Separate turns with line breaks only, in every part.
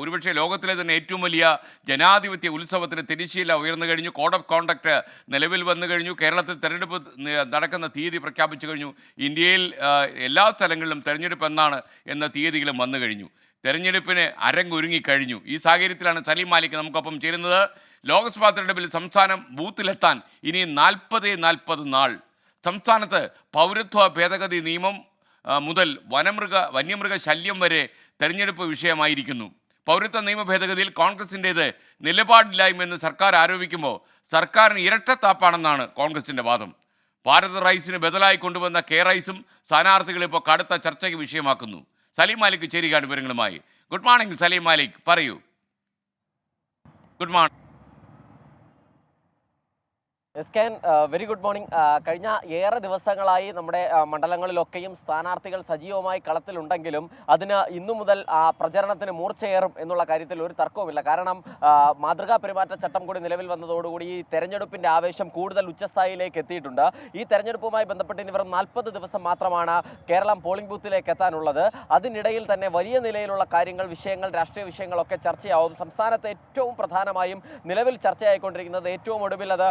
ഒരുപക്ഷെ ലോകത്തിലെ തന്നെ ഏറ്റവും വലിയ ജനാധിപത്യ ഉത്സവത്തിന് തിരിശീല ഉയർന്നു കഴിഞ്ഞു. കോഡ് ഓഫ് കോണ്ടക്ട് നിലവിൽ വന്നു കഴിഞ്ഞു. കേരളത്തിൽ തെരഞ്ഞെടുപ്പ് നടക്കുന്ന തീയതി പ്രഖ്യാപിച്ചു കഴിഞ്ഞു. ഇന്ത്യയിൽ എല്ലാ സ്ഥലങ്ങളിലും തെരഞ്ഞെടുപ്പ് എന്നാണ് എന്ന തീയതികളും വന്നു കഴിഞ്ഞു. തെരഞ്ഞെടുപ്പിന് അരങ്ങൊരുങ്ങിക്കഴിഞ്ഞു ഈ സാഹചര്യത്തിലാണ് സലീം മാലിക് നമുക്കൊപ്പം ചേരുന്നത്. ലോക്സഭാ തെരഞ്ഞെടുപ്പിൽ സംസ്ഥാനം ബൂത്തിലെത്താൻ ഇനി നാൽപ്പത് നാൽപ്പത് നാൾ. സംസ്ഥാനത്ത് പൗരത്വ ഭേദഗതി നിയമം മുതൽ വനമൃഗ വന്യമൃഗ ശല്യം വരെ തെരഞ്ഞെടുപ്പ് വിഷയമായിരിക്കുന്നു. പൗരത്വ നിയമ ഭേദഗതിയിൽ കോൺഗ്രസിന്റേത് നിലപാടില്ലായ്മയെന്ന് സർക്കാർ ആരോപിക്കുമ്പോൾ സർക്കാരിന് ഇരട്ടത്താപ്പാണെന്നാണ് കോൺഗ്രസിന്റെ വാദം. ഭാരത് റൈസിന് ബദലായി കൊണ്ടുവന്ന കെ റൈസും സ്ഥാനാർത്ഥികളെ ഇപ്പോൾ കടുത്ത ചർച്ചയ്ക്ക് വിഷയമാക്കുന്നു. സലീം മാലിക് ചേരുകയാണ് വിവരങ്ങളുമായി. Good morning Saleem Malik. പറയൂ. ഗുഡ് മോർണിംഗ്
എസ് കെൻ വെരി ഗുഡ് മോർണിംഗ് കഴിഞ്ഞ ഏറെ ദിവസങ്ങളായി നമ്മുടെ മണ്ഡലങ്ങളിലൊക്കെയും സ്ഥാനാർത്ഥികൾ സജീവമായി കളത്തിലുണ്ടെങ്കിലും അതിന് ഇന്നു മുതൽ പ്രചരണത്തിന് മൂർച്ചയേറും എന്നുള്ള കാര്യത്തിൽ ഒരു തർക്കവുമില്ല. കാരണം മാതൃകാ പെരുമാറ്റച്ചട്ടം കൂടി നിലവിൽ വന്നതോടുകൂടി ഈ തെരഞ്ഞെടുപ്പിന്റെ ആവേശം കൂടുതൽ ഉച്ചസ്ഥായിലേക്ക് എത്തിയിട്ടുണ്ട്. ഈ തെരഞ്ഞെടുപ്പുമായി ബന്ധപ്പെട്ട് ഇനി വെറും നാൽപ്പത് ദിവസം മാത്രമാണ് കേരളം പോളിംഗ് ബൂത്തിലേക്ക് എത്താനുള്ളത്. അതിനിടയിൽ തന്നെ വലിയ നിലയിലുള്ള കാര്യങ്ങൾ വിഷയങ്ങൾ രാഷ്ട്രീയ വിഷയങ്ങളൊക്കെ ചർച്ചയാവും. സംസ്ഥാനത്ത് ഏറ്റവും പ്രധാനമായും നിലവിൽ ചർച്ചയായിക്കൊണ്ടിരിക്കുന്നത് ഏറ്റവും ഒടുവിൽ അത്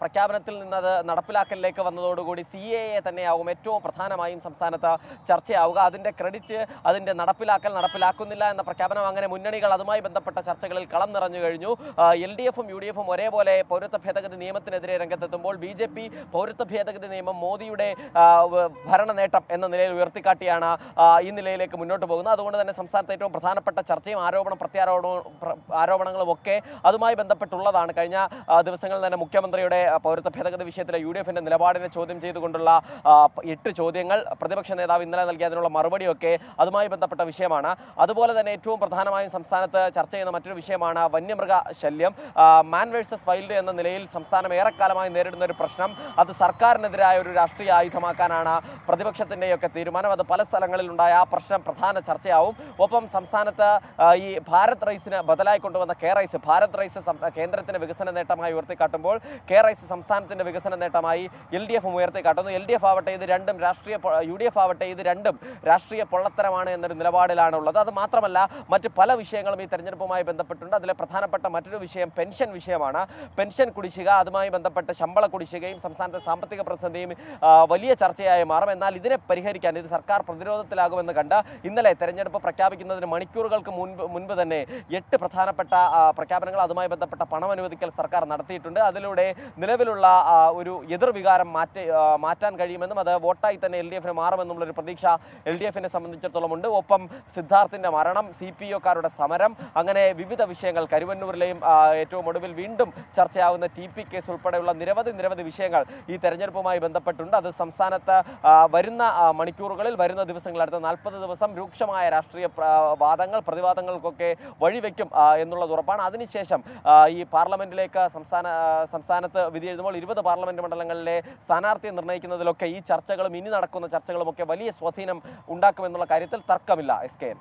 പ്രഖ്യാപനത്തിൽ നിന്നത് നടപ്പിലാക്കലിലേക്ക് വന്നതോടുകൂടി സി എ എ തന്നെയാവും ഏറ്റവും പ്രധാനമായും സംസ്ഥാനത്ത് ചർച്ചയാവുക. അതിന്റെ ക്രെഡിറ്റ് അതിന്റെ നടപ്പിലാക്കൽ നടപ്പിലാക്കുന്നില്ല എന്ന പ്രഖ്യാപനം അങ്ങനെ മുന്നണികൾ അതുമായി ബന്ധപ്പെട്ട ചർച്ചകളിൽ കളം നിറഞ്ഞു കഴിഞ്ഞു. എൽ ഡി എഫും യു ഡി എഫും ഒരേപോലെ പൗരത്വ ഭേദഗതി നിയമത്തിനെതിരെ രംഗത്തെത്തുമ്പോൾ ബി ജെ പി പൗരത്വ ഭേദഗതി നിയമം മോദിയുടെ ഭരണ നേട്ടം എന്ന നിലയിൽ ഉയർത്തിക്കാട്ടിയാണ് ഈ നിലയിലേക്ക് മുന്നോട്ട് പോകുന്നത്. അതുകൊണ്ട് തന്നെ സംസ്ഥാനത്ത് ഏറ്റവും പ്രധാനപ്പെട്ട ചർച്ചയും ആരോപണ പ്രത്യാരോപണവും ആരോപണങ്ങളും ഒക്കെ അതുമായി ബന്ധപ്പെട്ടുള്ളതാണ്. കഴിഞ്ഞ ദിവസങ്ങളിൽ തന്നെ മുഖ്യമന്ത്രിയുടെ ആ, പൗരത്വ ഭേദഗതി വിഷയത്തിലെ യു ഡി എഫിന്റെ നിലപാടിനെ ചോദ്യം ചെയ്തുകൊണ്ടുള്ള എട്ട് ചോദ്യങ്ങൾ പ്രതിപക്ഷ നേതാവ് ഇന്നലെ നൽകിയ അതിനുള്ള മറുപടിയൊക്കെ അതുമായി ബന്ധപ്പെട്ട വിഷയമാണ്. അതുപോലെ തന്നെ ഏറ്റവും പ്രധാനമായും സംസ്ഥാനത്ത് ചർച്ച ചെയ്യുന്ന മറ്റൊരു വിഷയമാണ് വന്യമൃഗ ശല്യം. മാൻ വേഴ്സസ് വൈൽഡ് എന്ന നിലയിൽ സംസ്ഥാനം ഏറെക്കാലമായി നേരിടുന്ന ഒരു പ്രശ്നം. അത് സർക്കാരിനെതിരായ ഒരു രാഷ്ട്രീയ ആയുധമാക്കാനാണ് പ്രതിപക്ഷത്തിന്റെയൊക്കെ തീരുമാനം. അത് പല സ്ഥലങ്ങളിൽ ഉണ്ടായ ആ പ്രശ്നം പ്രധാന ചർച്ചയാവും. ഒപ്പം സംസ്ഥാനത്ത് ഈ ഭാരത് റൈസിന് ബദലായി കൊണ്ടുവന്ന കെ റൈസ് ഭാരത് റൈസ് കേന്ദ്രത്തിന് കേന്ദ്രത്തിന്റെ വികസന നേട്ടമായി ഉയർത്തിക്കാട്ടുമ്പോൾ കെ റൈസ് സംസ്ഥാനത്തിന്റെ വികസന നേട്ടമായി എൽ ഡി എഫും ഉയർത്തി കാട്ടുന്നു. എൽ ഡി എഫ് ആവട്ടെ ഇത് രണ്ടും രാഷ്ട്രീയ യു ഡി എഫ് ആവട്ടെ ഇത് രണ്ടും രാഷ്ട്രീയ പൊള്ളത്തരമാണ് എന്നൊരു നിലപാടിലാണ് ഉള്ളത് അത് മാത്രമല്ല മറ്റ് പല വിഷയങ്ങളും ഈ തെരഞ്ഞെടുപ്പുമായി ബന്ധപ്പെട്ടുണ്ട് അതിലെ പ്രധാനപ്പെട്ട മറ്റൊരു വിഷയം പെൻഷൻ വിഷയമാണ്. പെൻഷൻ കുടിശ്ശിക അതുമായി ബന്ധപ്പെട്ട ശമ്പള കുടിശ്ശികയും സംസ്ഥാനത്തെ സാമ്പത്തിക പ്രതിസന്ധിയും വലിയ ചർച്ചയായി മാറും. എന്നാൽ ഇതിനെ പരിഹരിക്കാൻ ഇത് സർക്കാർ പ്രതിരോധത്തിലാകുമെന്ന് കണ്ട് ഇന്നലെ തെരഞ്ഞെടുപ്പ് പ്രഖ്യാപിക്കുന്നതിന് മണിക്കൂറുകൾക്ക് മുൻപ് മുൻപ് തന്നെ എട്ട് പ്രധാനപ്പെട്ട പ്രഖ്യാപനങ്ങൾ അതുമായി ബന്ധപ്പെട്ട പണം അനുവദിക്കൽ സർക്കാർ നടത്തിയിട്ടുണ്ട്. അതിലൂടെ നിലവിലുള്ള ആ, ഒരു എതിർവികാരം മാറ്റി മാറ്റാൻ കഴിയുമെന്നും അത് വോട്ടായി തന്നെ എൽ ഡി എഫിന് മാറുമെന്നുള്ളൊരു പ്രതീക്ഷ എൽ ഡി എഫിനെ സംബന്ധിച്ചിടത്തോളം ഉണ്ട്. ഒപ്പം സിദ്ധാർത്ഥിന്റെ മരണം സി പി ഒക്കാരുടെ സമരം അങ്ങനെ വിവിധ വിഷയങ്ങൾ കരുവന്നൂരിലെയും ഏറ്റവും ഒടുവിൽ വീണ്ടും ചർച്ചയാവുന്ന ടി പി കേസ് ഉൾപ്പെടെയുള്ള നിരവധി നിരവധി വിഷയങ്ങൾ ഈ തെരഞ്ഞെടുപ്പുമായി ബന്ധപ്പെട്ടുണ്ട്. അത് സംസ്ഥാനത്ത് വരുന്ന മണിക്കൂറുകളിൽ വരുന്ന ദിവസങ്ങൾ അടുത്ത നാൽപ്പത് ദിവസം രൂക്ഷമായ രാഷ്ട്രീയ വാദങ്ങൾ പ്രതിവാദങ്ങൾക്കൊക്കെ വഴിവെക്കും എന്നുള്ളത് ഉറപ്പാണ്. അതിനുശേഷം ഈ പാർലമെന്റിലേക്ക് സംസ്ഥാന ആ, സംസ്ഥാനത്ത് വിധി എഴുതുമ്പോൾ ഇരുപത് പാർലമെന്റ് മണ്ഡലങ്ങളിലെ സ്ഥാനാർത്ഥിയെ നിർണയിക്കുന്നതിലൊക്കെ ഈ ചർച്ചകളും ഇനി നടക്കുന്ന ചർച്ചകളും ഒക്കെ വലിയ സ്വാധീനം ഉണ്ടാക്കുമെന്നുള്ള കാര്യത്തിൽ തർക്കമില്ല എസ് കെ എൻ.